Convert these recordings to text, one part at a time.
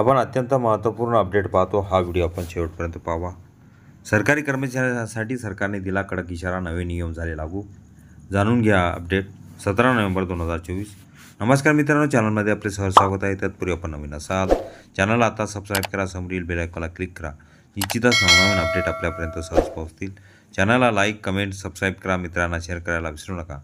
आपण अत्यंत महत्त्वपूर्ण अपडेट पाहतो. हा व्हिडिओ आपण शेवटपर्यंत पाहावा. सरकारी कर्मचाऱ्यांसाठी सरकारने दिला कडक इशारा नवे नियम झाले लागू. जाणून घ्या अपडेट सतरा नोव्हेंबर दोन हजार चोवीस. नमस्कार मित्रांनो चॅनलमध्ये आपले सहज स्वागत आहे. तत्पूर्वी आपण नवीन असाल चॅनल आता सबस्क्राईब करा समोरील बेलायकॉला क्लिक करा. निश्चितच नवनवीन अपडेट आपल्यापर्यंत सहज पोहोचतील. चॅनलला लाईक कमेंट सबस्क्राईब करा. मित्रांना शेअर करायला विसरू नका.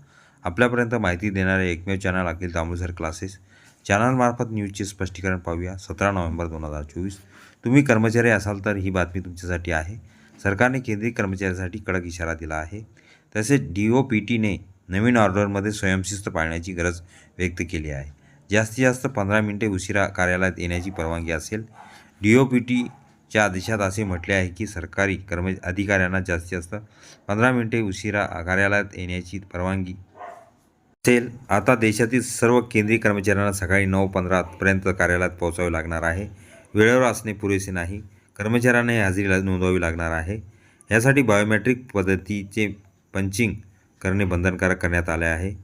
आपल्यापर्यंत माहिती देणारे एकमेव चॅनल अखिल तांबुसर क्लासेस चॅनलमार्फत न्यूजचे स्पष्टीकरण पाहूया. सतरा नोव्हेंबर दोन हजार चोवीस. तुम्ही कर्मचारी असाल तर ही बातमी तुमच्यासाठी आहे. सरकारने केंद्रीय कर्मचाऱ्यांसाठी कडक इशारा दिला आहे. तसेच डी ओ पी टीने नवीन ऑर्डरमध्ये स्वयंशिस्त पाळण्याची गरज व्यक्त केली आहे. जास्तीत जास्त पंधरा मिनिटे उशिरा कार्यालयात येण्याची परवानगी असेल. डी ओ पी टीच्या आदेशात असे म्हटले आहे की सरकारी कर्म अधिकाऱ्यांना जास्तीत जास्त पंधरा मिनिटे उशिरा कार्यालयात येण्याची परवानगी तेल आता देशातील सर्व केंद्रीय कर्मचाऱ्यांना सकाळी नऊ पंधरापर्यंत कार्यालयात पोहोचावे लागणार आहे. वेळेवर असणे पुरेसे नाही. कर्मचाऱ्यांना हजेरी नोंदवावी लागणार आहे. यासाठी बायोमेट्रिक पद्धतीचे पंचिंग करणे बंधनकारक करण्यात आले आहे.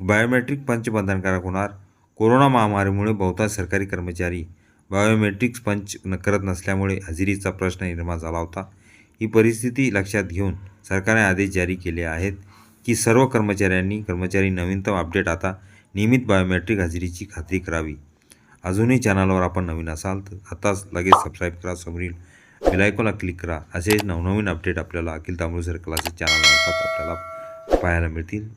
बायोमेट्रिक पंच बंधनकारक होणार. कोरोना महामारीमुळे बहुतांश सरकारी कर्मचारी बायोमेट्रिक्स पंच न करत नसल्यामुळे हजेरीचा प्रश्न निर्माण झाला होता. ही परिस्थिती लक्षात घेऊन सरकारने आदेश जारी केले आहेत. की सर्व कर्मचाऱ्यांनी कर्मचारी नवीनतम अपडेट आता नियमित बायोमेट्रिक हजेरीची खात्री करावी. अजूनही चॅनलवर आपण नवीन असाल तर आताच लगेच सबस्क्राईब करा. समोरील बेलायकोला क्लिक करा. असे नवनवीन अपडेट आपल्याला अखिल तांबूळ सर क्लासेस चॅनलमार्फत आपल्याला पाहायला मिळतील.